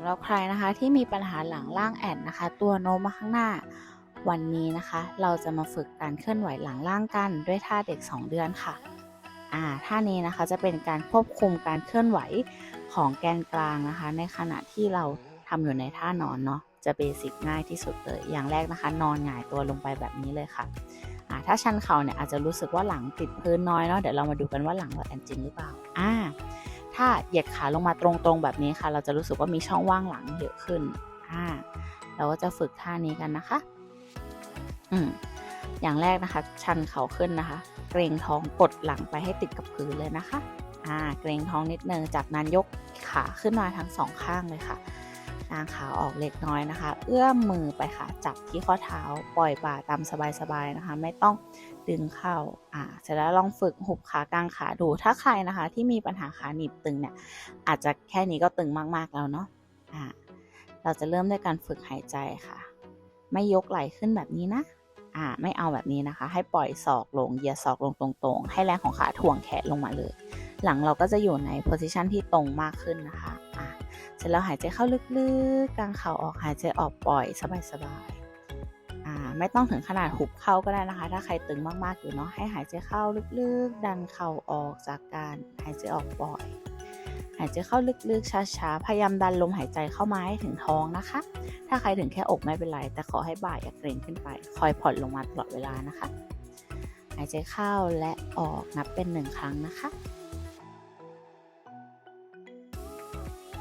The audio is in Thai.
ำหรับใครนะคะที่มีปัญหาหลังล่างแอนนะคะ ตัวโน้มมาข้างหน้า วันนี้นะคะ เราจะมาฝึกการเคลื่อนไหวหลังล่างกัน ด้วยท่าเด็ก 2 เดือนค่ะอ่าท่านี้นะคะจะเป็นการควบคุมการเคลื่อนไหวของแกนกลางนะคะ ในขณะที่เราทำอยู่ในท่านอนเนาะจะเบสิกง่ายที่สุดเลยอย่างแรกนะคะ นอนหงายตัวลงไปแบบนี้เลยค่ะอ่าถ้าชันเข่าเนี่ยอาจจะรู้สึกว่าหลังติดพื้นน้อยเนาะเดี๋ยวเรามาดูกันว่าหลังเราแอนจริงหรือเปล่าอ่า ถ้าเหยียดขาลงมาตรงๆแบบนี้ค่ะ เราจะรู้สึกว่ามีช่องว่างหลังเยอะขึ้นอ่าเราก็จะฝึกท่านี้กันนะคะ อืมอย่างแรกนะคะ ชันเข่าขึ้นนะคะ เกรงท้องกดหลังไปให้ติดกับพื้นเลยนะคะ อ่า เกรงท้องนิดนึงจากนั้นยกขาขึ้นมาทั้งสองข้างเลยค่ะางขาออกเล็กน้อยนะคะ เอื้อมมือไปค่ะ จับที่ข้อเท้า ปล่อยบ่าตามสบายๆนะคะ ไม่ต้องดึงเข้า อ่า เสร็จแล้วลองฝึกหุบขากางขาดู ถ้าใครนะคะ ที่มีปัญหาขาหนีบตึงเนี่ย อาจจะแค่นี้ก็ตึงมากๆแล้วเนาะ อ่า เราจะเริ่มด้วยการฝึกหายใจค่ะ ไม่ยกไหล่ขึ้นแบบนี้นะ อ่า ไม่เอาแบบนี้นะคะ ให้ปล่อยศอกลง เหยียดศอกลงตรงๆ ให้แรงของขาถ่วงแขนลงมาเลย หลังเราก็จะอยู่ในโพสิชันที่ตรงมากขึ้นนะคะ อ่า เสร็จแล้วหายใจเข้าลึกๆกางเข่าออกหายใจออกปล่อยสบายๆไม่ต้องถึงขนาดหุบเข้าก็ได้นะคะ ถ้าใครตึงมากๆอยู่เนาะให้หายใจเข้าลึกๆ ดันเข่าออกจากการหายใจออกปล่อย หายใจเข้าลึกๆช้าๆพยายามดันลมหายใจเข้ามาให้ถึงท้องนะคะ ถ้าใครถึงแค่อกไม่เป็นไร แต่ขอให้บ่าอย่าเกรงขึ้นไป คอยผ่อนลงมาตลอดเวลานะคะ หายใจเข้าและออกนับเป็นหนึ่งครั้งนะคะ